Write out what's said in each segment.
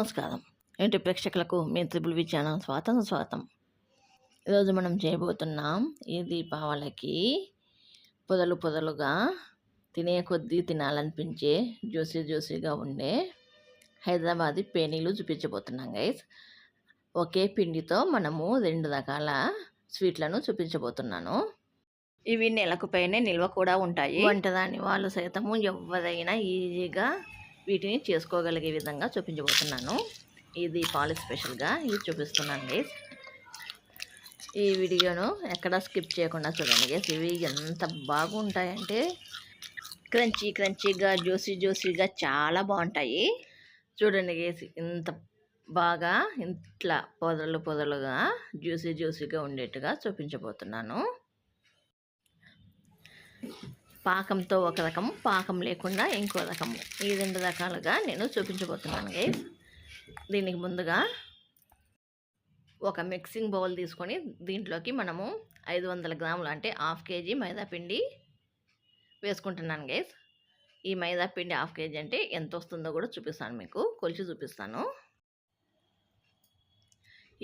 నమస్కారం. ఏంటి ప్రేక్షకులకు మీ త్రిపుల్ వి ఛానల్ స్వాతం స్వాతం. ఈరోజు మనం చేయబోతున్నాం ఈ దీపావళికి పొదలు పొదలుగా తినే కొద్దీ తినాలనిపించే జ్యూసీ జ్యూసీగా ఉండే హైదరాబాదీ పేనీలు చూపించబోతున్నాం గైస్. ఒకే పిండితో మనము రెండు రకాల స్వీట్లను చూపించబోతున్నాను. ఇవి నెలకు పైనే నిల్వ కూడా ఉంటాయి. వంటదాని వాళ్ళు సైతము ఎవరైనా ఈజీగా వీటిని చేసుకోగలిగే విధంగా చూపించబోతున్నాను. ఇది పాలి స్పెషల్గా ఇది చూపిస్తున్నాను గైస్ ఈ వీడియోను ఎక్కడ స్కిప్ చేయకుండా చూడండి గైస్ ఇవి ఎంత బాగుంటాయంటే క్రంచీ క్రంచీగా జ్యూసీ జ్యూసీగా చాలా బాగుంటాయి. చూడండి గేసి ఇంత బాగా ఇట్లా పొదలు పొదలుగా జ్యూసీ జ్యూసీగా ఉండేట్టుగా చూపించబోతున్నాను. పాకంతో ఒక రకం పాకం లేకుండా ఇంకో రకము. ఈ రెండు రకాలుగా నేను చూపించబోతున్నాను గైస్ దీనికి ముందుగా ఒక మిక్సింగ్ బౌల్ తీసుకొని దీంట్లోకి మనము ఐదు వందల గ్రాములు అంటే హాఫ్ కేజీ మైదా పిండి వేసుకుంటున్నాను గైస్ ఈ మైదా పిండి హాఫ్ కేజీ అంటే ఎంత వస్తుందో కూడా చూపిస్తాను మీకు కొలిచి చూపిస్తాను.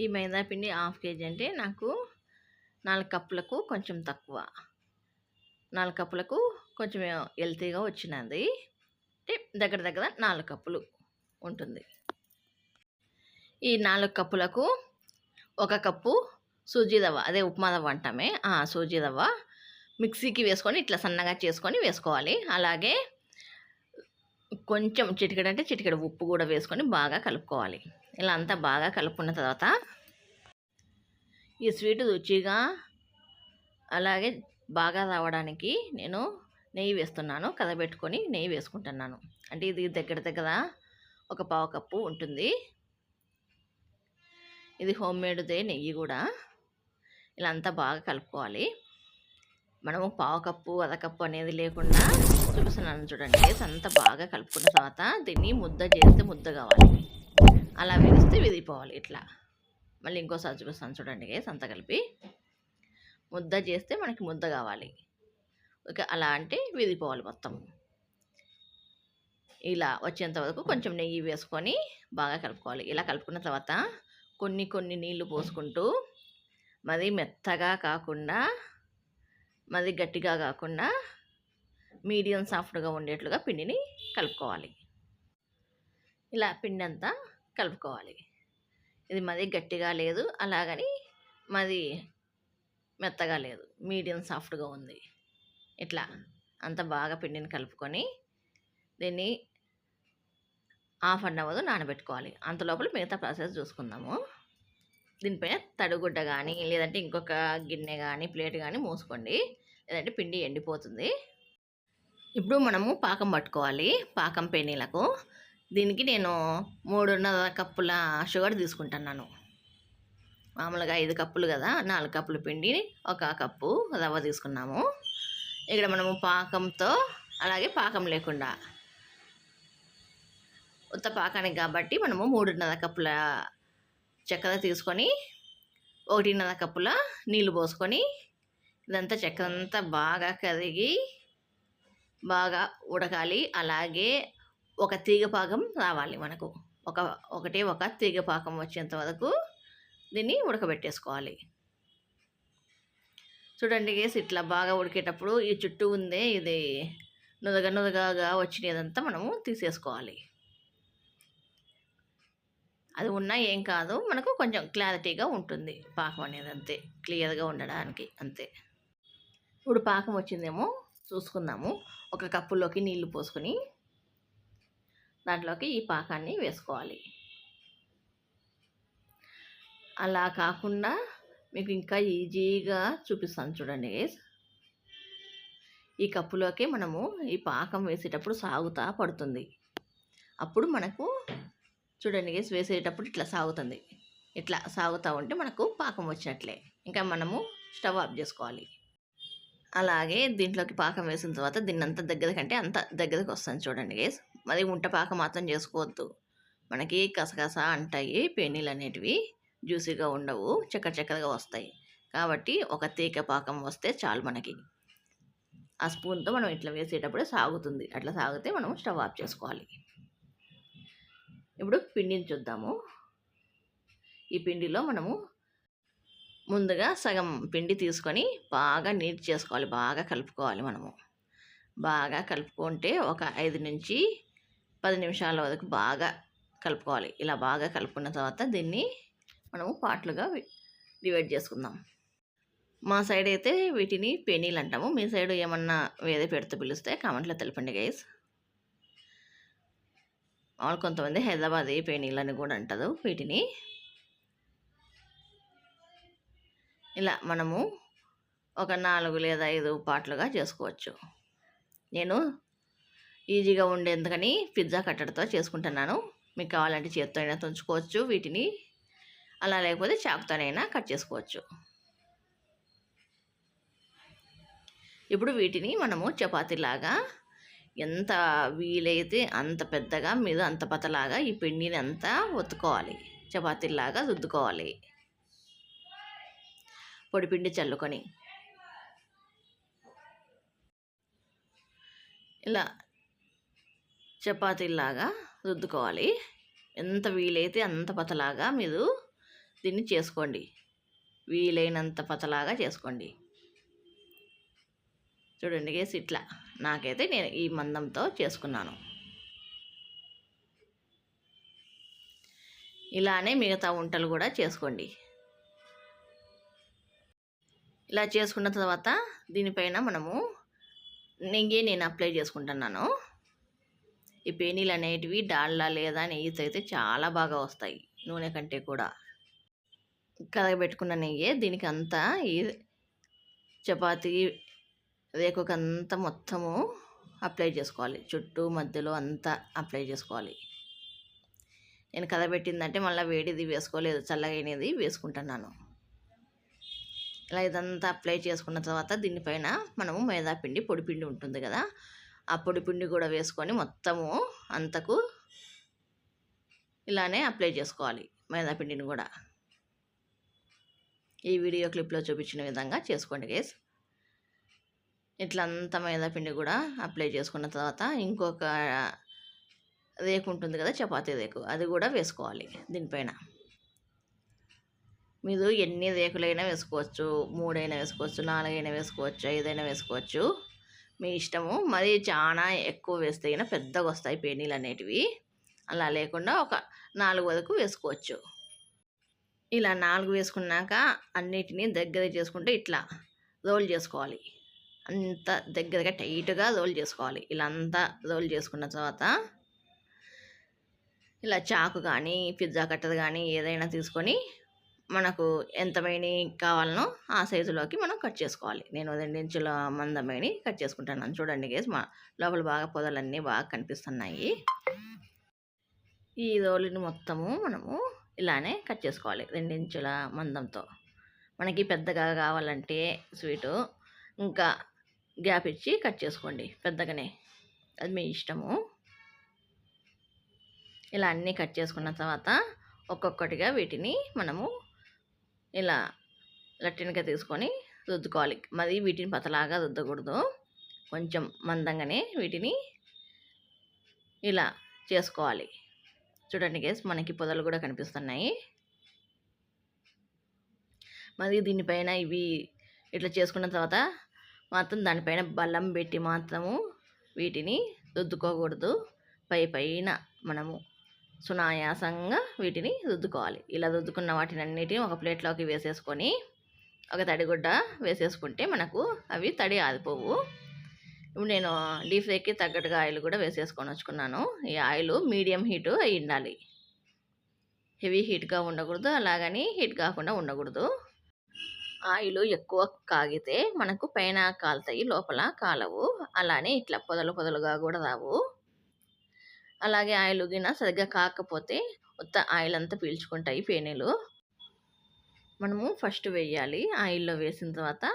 ఈ మైదా పిండి హాఫ్ కేజీ అంటే నాకు నాలుగు కప్పులకు కొంచెం తక్కువ. నాలుగు కప్పులకు కొంచెం హెల్తీగా వచ్చినది అంటే దగ్గర దగ్గర నాలుగు కప్పులు ఉంటుంది. ఈ నాలుగు కప్పులకు ఒక కప్పు సూజీ రవ్వ అదే ఉప్మా రవ్వ అంటామే. సూజీ రవ్వ మిక్సీకి వేసుకొని ఇట్లా సన్నగా చేసుకొని వేసుకోవాలి. అలాగే కొంచెం చిటికెడు అంటే చిటికెడు ఉప్పు కూడా వేసుకొని బాగా కలుపుకోవాలి. ఇలా అంతా బాగా కలుపుకున్న తర్వాత ఈ స్వీట్ రుచిగా అలాగే బాగా రావడానికి నేను నెయ్యి వేస్తున్నాను. కదబెట్టుకొని నెయ్యి వేసుకుంటున్నాను. అంటే ఇది దగ్గర దగ్గర ఒక పావు కప్పు ఉంటుంది. ఇది హోమ్ మేడ్దే నెయ్యి కూడా. ఇలా అంతా బాగా కలుపుకోవాలి. మనము పావు కప్పు అరకప్పు అనేది లేకుండా చూపిస్తున్నాను చూడండి. అంతా బాగా కలుపుకున్న తర్వాత దీన్ని ముద్ద చేస్తే ముద్ద కావాలి. అలా విరిస్తే విరిగిపోవాలి ఇట్లా. మళ్ళీ ఇంకోసారి చూపిస్తాను చూడండి. అంత కలిపి. ముద్ద చేస్తే మనకి ముద్ద కావాలి. ఓకే అలా అంటే విరిగిపోవాలి మొత్తం. ఇలా వచ్చేంత వరకు కొంచెం నెయ్యి వేసుకొని బాగా కలుపుకోవాలి. ఇలా కలుపుకున్న తర్వాత కొన్ని కొన్ని నీళ్ళు పోసుకుంటూ మరి మెత్తగా కాకుండా మరి గట్టిగా కాకుండా మీడియం సాఫ్ట్గా ఉండేట్లుగా పిండిని కలుపుకోవాలి. ఇలా పిండి అంతా కలుపుకోవాలి. ఇది మరీ గట్టిగా లేదు అలాగని మరి మెత్తగా లేదు. మీడియం సాఫ్ట్గా ఉంది. ఇట్లా. అంత బాగా పిండిని కలుపుకొని దీన్ని హాఫ్ అన్ అవర్ నానబెట్టుకోవాలి. అంత లోపల మిగతా ప్రాసెస్ చూసుకుందాము. దీనిపైన తడిగుడ్డ కానీ లేదంటే ఇంకొక గిన్నె కానీ ప్లేట్ కానీ మూసుకోండి. లేదంటే పిండి ఎండిపోతుంది. ఇప్పుడు మనము పాకం పట్టుకోవాలి. పాకం పెనీలకు. దీనికి నేను మూడున్నర కప్పుల షుగర్ తీసుకుంటున్నాను. మామూలుగా ఐదు కప్పులు కదా నాలుగు కప్పులు పిండి ఒక కప్పు రవ్వ తీసుకున్నాము. ఇక్కడ మనము పాకంతో అలాగే పాకం లేకుండా. ఉత్త పాకానికి కాబట్టి మనము మూడున్నర కప్పుల చక్కెర తీసుకొని ఒకటిన్నర కప్పుల నీళ్ళు పోసుకొని ఇదంతా చక్కెర అంతా బాగా కరిగి బాగా ఉడకాలి. అలాగే ఒక తీగ పాకం రావాలి మనకు. ఒక ఒకటే ఒక తీగ పాకం వచ్చేంత వరకు దీన్ని ఉడకబెట్టేసుకోవాలి. చూడండి గేసి ఇట్లా బాగా ఉడికేటప్పుడు ఈ చుట్టూ ఉందే ఇది నుదగ నుదగగా వచ్చినదంతా మనము తీసేసుకోవాలి. అది ఉన్నా ఏం కాదు మనకు కొంచెం క్లారిటీగా ఉంటుంది పాకం అనేది అంతే క్లియర్గా ఉండడానికి అంతే. ఇప్పుడు పాకం వచ్చిందేమో చూసుకుందాము. ఒక కప్పులోకి నీళ్ళు పోసుకొని దాంట్లోకి ఈ పాకాన్ని వేసుకోవాలి. అలా కాకుండా మీకు ఇంకా ఈజీగా చూపిస్తాను చూడండి ఈ కప్పులోకి మనము ఈ పాకం వేసేటప్పుడు సాగుతా పడుతుంది. అప్పుడు మనకు చూడండి గేస్ వేసేటప్పుడు ఇట్లా సాగుతుంది. ఇట్లా సాగుతూ ఉంటే మనకు పాకం వచ్చినట్లే ఇంకా మనము స్టవ్ ఆఫ్ చేసుకోవాలి. అలాగే దీంట్లోకి పాకం వేసిన తర్వాత దీన్ని అంత దగ్గర కంటే అంత దగ్గరకు వస్తుంది చూడండి గేస్ మరి ఉంట పాకం మాత్రం చేసుకోవద్దు. మనకి కసకస అంటాయి పెనీలు అనేటివి. జ్యూసీగా ఉండవు చక్కెర చక్కెరగా వస్తాయి. కాబట్టి ఒక తీగ పాకం వస్తే చాలు మనకి. ఆ స్పూన్తో మనం ఇట్లా వేసేటప్పుడే సాగుతుంది. అట్లా సాగితే మనం స్టవ్ ఆఫ్ చేసుకోవాలి. ఇప్పుడు పిండిని చూద్దాము. ఈ పిండిలో మనము ముందుగా సగం పిండి తీసుకొని బాగా నీట్ చేసుకోవాలి. బాగా కలుపుకోవాలి మనము. బాగా కలుపుకుంటే ఒక ఐదు నుంచి పది నిమిషాల వరకు బాగా కలుపుకోవాలి. ఇలా బాగా కలుపుకున్న తర్వాత దీన్ని మనము పార్ట్లుగా డివైడ్ చేసుకుందాం. మా సైడ్ అయితే వీటిని పెనీలు అంటాము. మీ సైడ్ ఏమన్నా వేరే పేరుతో పిలిస్తే కామెంట్లో తెలపండి గైస్. వాళ్ళు కొంతమంది హైదరాబాద్ పేనీలు అని కూడా అంటారు వీటిని. ఇలా మనము ఒక నాలుగు లేదా ఐదు పాటలుగా చేసుకోవచ్చు. నేను ఈజీగా ఉండేందుకని పిజ్జా కట్టడితో చేసుకుంటున్నాను. మీకు కావాలంటే చేత్తో అయినా తుంచుకోవచ్చు వీటిని. అలా లేకపోతే చాకుతోనైనా కట్ చేసుకోవచ్చు. ఇప్పుడు వీటిని మనము చపాతీలాగా ఎంత వీలైతే అంత పెద్దగా మీద అంత పతలాగా ఈ పిండిని అంతా ఒత్తుకోవాలి. చపాతీలాగా రుద్దుకోవాలి. పొడిపిండి చల్లుకొని. ఇలా చపాతీలాగా రుద్దుకోవాలి. ఎంత వీలైతే అంత పతలాగా మీరు దీన్ని చేసుకోండి. వీలైనంత పతలాగా చేసుకోండి. చూడండి గేసి ఇట్లా. నాకైతే నేను ఈ మందంతో చేసుకున్నాను. ఇలానే మిగతా వంటలు కూడా చేసుకోండి. ఇలా చేసుకున్న తర్వాత దీనిపైన మనము నెయ్యి నేను అప్లై చేసుకుంటున్నాను. ఈ పేనీలు అనేటివి డాల్డా లేదా నెయ్యితో అయితే చాలా బాగా వస్తాయి. నూనె కంటే కూడా. కరగబెట్టుకున్న నెయ్యి దీనికి అంతా ఈ చపాతీ రేకుకంతా మొత్తము అప్లై చేసుకోవాలి. చుట్టూ మధ్యలో అంతా అప్లై చేసుకోవాలి. నేను కదబెట్టిందంటే మళ్ళీ వేడిది వేసుకోలేదు చల్లగైనది వేసుకుంటున్నాను. ఇలా ఇదంతా అప్లై చేసుకున్న తర్వాత దీనిపైన మనము మైదాపిండి పొడిపిండి ఉంటుంది కదా ఆ పొడిపిండి కూడా వేసుకొని మొత్తము అంతకు ఇలానే అప్లై చేసుకోవాలి మైదాపిండిని కూడా. ఈ వీడియో క్లిప్లో చూపించిన విధంగా చేసుకోండి గేస్. ఇట్లా అంతా మైదా పిండి కూడా అప్లై చేసుకున్న తర్వాత ఇంకొక రేకు ఉంటుంది కదా చపాతీ రేకు అది కూడా వేసుకోవాలి దీనిపైన. మీరు ఎన్ని రేకులైనా వేసుకోవచ్చు మూడైనా వేసుకోవచ్చు నాలుగైనా వేసుకోవచ్చు ఐదైనా వేసుకోవచ్చు. మీ ఇష్టము. మరి చాలా ఎక్కువ వేస్తే అయినా పెద్దగా వస్తాయి పేనీలు అనేటివి. అలా లేకుండా ఒక నాలుగు వరకు వేసుకోవచ్చు. ఇలా నాలుగు వేసుకున్నాక అన్నిటినీ దగ్గర చేసుకుంటే ఇట్లా రోల్ చేసుకోవాలి. అంత దగ్గరగా టైట్గా రోల్ చేసుకోవాలి. ఇలా అంతా రోల్ చేసుకున్న తర్వాత ఇలా చాకు కానీ పిజ్జా కట్టర్ కానీ ఏదైనా తీసుకొని మనకు ఎంతమైని కావాలనో ఆ సైజులోకి మనం కట్ చేసుకోవాలి. నేను రెండించుల మందమైన కట్ చేసుకుంటాను చూడండి గేస్ మా లోపల బాగా పొదలన్నీ బాగా కనిపిస్తున్నాయి. ఈ రోలుని మొత్తము మనము ఇలానే కట్ చేసుకోవాలి రెండించుల మందంతో. మనకి పెద్దగా కావాలంటే స్వీటు. ఇంకా గ్యాప్ ఇచ్చి కట్ చేసుకోండి పెద్దగానే. అది మీ ఇష్టము. ఇలా అన్నీ కట్ చేసుకున్న తర్వాత ఒక్కొక్కటిగా వీటిని మనము ఇలా లట్టినగా తీసుకొని రుద్దుకోవాలి. మరి వీటిని పతలాగా రుద్దకూడదు. కొంచెం మందంగానే వీటిని ఇలా చేసుకోవాలి. చూడండి గేస్ మనకి పొదలు కూడా కనిపిస్తున్నాయి. మరి దీనిపైన ఇవి ఇట్లా చేసుకున్న తర్వాత మాత్రం దానిపైన బల్లం పెట్టి మాత్రము వీటిని రుద్దుకోకూడదు. పై పైన మనము సునాయాసంగా వీటిని రుద్దుకోవాలి. ఇలా రుద్దుకున్న వాటిని అన్నిటిని ఒక ప్లేట్లోకి వేసేసుకొని ఒక తడిగుడ్డ వేసేసుకుంటే మనకు అవి తడి ఆరిపోవు. ఇప్పుడు నేను డీప్ ఫ్రైకి తగ్గట్టుగా ఆయిల్ కూడా వేసేసుకొని వచ్చుకున్నాను. ఈ ఆయిల్ మీడియం హీటు అయి ఉండాలి. హెవీ హీట్గా ఉండకూడదు అలాగని హీట్ కాకుండా ఉండకూడదు. ఆయిల్ ఎక్కువ కాగితే మనకు పైన కాలుతాయి లోపల కాలవు. అలానే ఇట్లా పొదలు పొదలుగా కూడా రావు. అలాగే ఆయిల్ గిన సరిగ్గా కాకపోతే ఉత్త ఆయిల్ అంతా పీల్చుకుంటాయి పేనీలు. మనము ఫస్ట్ వేయాలి. ఆయిల్లో వేసిన తర్వాత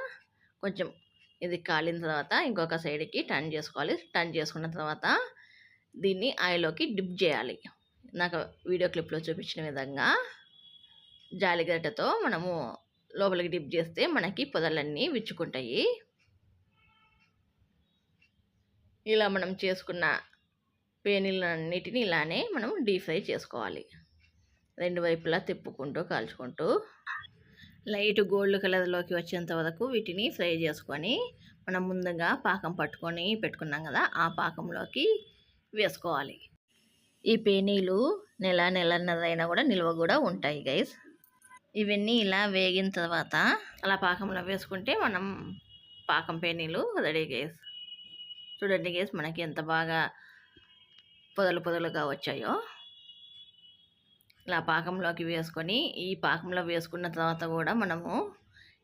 కొంచెం ఇది కాలిన తర్వాత ఇంకొక సైడ్కి టర్న్ చేసుకోవాలి. టర్న్ చేసుకున్న తర్వాత దీన్ని ఆయిల్లోకి డిప్ చేయాలి. నాకు వీడియో క్లిప్లో చూపించిన విధంగా జాలిగడ్డతో మనము లోపలికి డిప్ చేస్తే మనకి పొదలన్నీ విచ్చుకుంటాయి. ఇలా మనం చేసుకున్న పేనీలన్నిటిని ఇలానే మనం డీప్ ఫ్రై చేసుకోవాలి. రెండు వైపులా తిప్పుకుంటూ కాల్చుకుంటూ. లైట్ గోల్డ్ కలర్లోకి వచ్చేంత వరకు వీటిని ఫ్రై చేసుకొని మనం ముందుగా పాకం పట్టుకొని పెట్టుకున్నాం కదా ఆ పాకంలోకి వేసుకోవాలి. ఈ పేనీలు నెల నెలన్నరైనా కూడా నిల్వ కూడా ఉంటాయి గైస్. ఇవన్నీ ఇలా వేగిన తర్వాత అలా పాకంలో వేసుకుంటే మనం పాకం పేనీలు రెడీ గైస్. చూడండి గైస్ మనకి ఎంత బాగా పొదలు పొదలుగా వచ్చాయో. ఇలా పాకంలోకి వేసుకొని ఈ పాకంలో వేసుకున్న తర్వాత కూడా మనము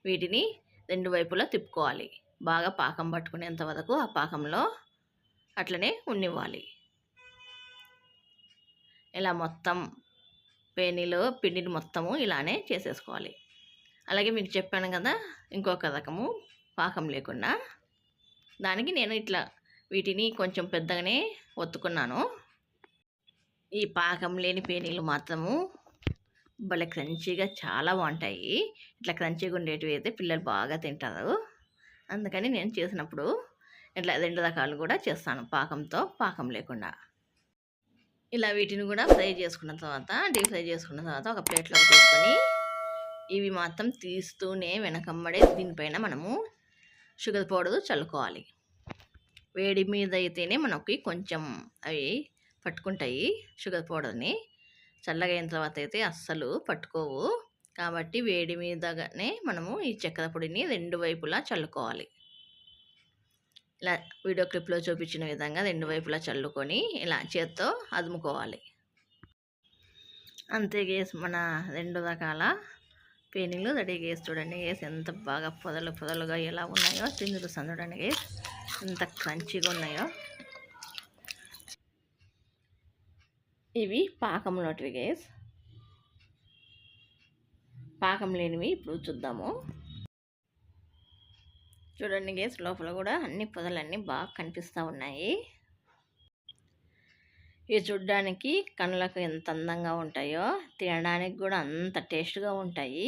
వీటిని రెండు వైపులా తిప్పుకోవాలి. బాగా పాకం పట్టుకునేంత వరకు ఆ పాకంలో అట్లనే ఉండివ్వాలి ఇలా మొత్తం పేనీలో పిండిని మొత్తము ఇలానే చేసేసుకోవాలి. అలాగే మీకు చెప్పాను కదా ఇంకొక రకము పాకం లేకుండా. దానికి నేను ఇట్లా వీటిని కొంచెం పెద్దగానే ఒత్తుకున్నాను. ఈ పాకం లేని పేనీలు మాత్రము భలే క్రంచీగా చాలా బాగుంటాయి. ఇట్లా క్రంచీగా ఉండేటివి అయితే పిల్లలు బాగా తింటారు. అందుకని నేను చేసినప్పుడు ఇట్లా రెండు రకాలు కూడా చేస్తాను పాకంతో పాకం లేకుండా. ఇలా వీటిని కూడా ఫ్రై చేసుకున్న తర్వాత డీప్ ఫ్రై చేసుకున్న తర్వాత ఒక ప్లేట్లోకి తీసుకొని ఇవి మాత్రం తీస్తూనే వెనకమ్మడే దీనిపైన మనము షుగర్ పౌడర్ చల్లుకోవాలి. వేడి మీద అయితేనే మనకి కొంచెం అవి పట్టుకుంటాయి షుగర్ పౌడర్ని. చల్లగా అయిన తర్వాత అయితే అస్సలు పట్టుకోవు. కాబట్టి వేడి మీదగానే మనము ఈ చక్కెర పొడిని రెండు వైపులా చల్లుకోవాలి. ఇలా వీడియో క్లిప్లో చూపించిన విధంగా రెండు వైపులా చల్లుకొని ఇలా చేత్తో అదుముకోవాలి. అంతే గేస్ మన రెండు రకాల పేనీలు రెడీ గేసి చూడండి గేస్ ఎంత బాగా పొదలు పొదలుగా ఎలా ఉన్నాయో తిండి సందుడండి గేస్. ఎంత క్రంచిగా ఉన్నాయో. ఇవి పాకంలోటివి గేస్ పాకం లేనివి ఇప్పుడు చూద్దాము. చూడండి గేస్ లోపల కూడా అన్ని పొదలన్నీ బాగా కనిపిస్తూ ఉన్నాయి. ఇవి చూడ్డానికి కళ్ళకు ఎంత అందంగా ఉంటాయో తినడానికి కూడా అంత టేస్ట్గా ఉంటాయి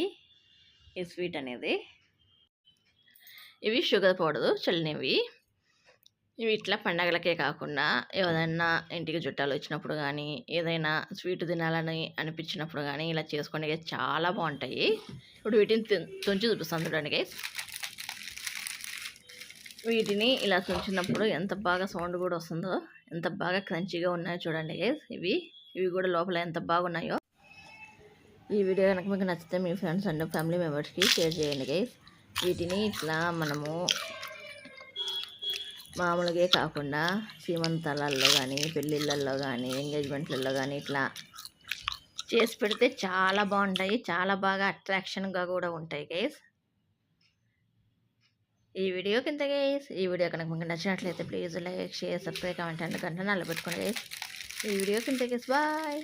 ఈ స్వీట్ అనేది. ఇవి షుగర్ పౌడర్ చల్లినవి. ఇవి ఇట్లా పండగలకే కాకుండా ఏదైనా ఇంటికి చుట్టాలు వచ్చినప్పుడు కానీ ఏదైనా స్వీట్ తినాలని అనిపించినప్పుడు కానీ ఇలా చేసుకోండి చాలా బాగుంటాయి. ఇప్పుడు వీటిని తుంచి చూపిస్తాను చూడండి వీటిని ఇలా తుంచినప్పుడు ఎంత బాగా సౌండ్ కూడా వస్తుందో ఎంత బాగా క్రంచిగా ఉన్నాయో చూడండి ఇవి ఇవి కూడా లోపల ఎంత బాగున్నాయో. ఈ వీడియో కనుక మీకు నచ్చితే మీ ఫ్రెండ్స్ అండ్ ఫ్యామిలీ మెంబర్స్కి షేర్ చేయండి గైస్ వీటిని ఇట్లా మనము మామూలుగా కాకుండా సీమంతాలలో కానీ పెళ్ళిళ్ళల్లో కానీ ఎంగేజ్మెంట్లలో కానీ ఇట్లా చేసి పెడితే చాలా బాగుంటాయి. చాలా బాగా అట్రాక్షన్గా కూడా ఉంటాయి గైస్. ఈ వీడియో కింద గైస్ ఈ వీడియో కనుక మీకు నచ్చినట్లయితే please like share subscribe comment and గంట నల్ల పెట్టుకోండి గైస్. ఈ వీడియో కింద గైస్ బాయ్.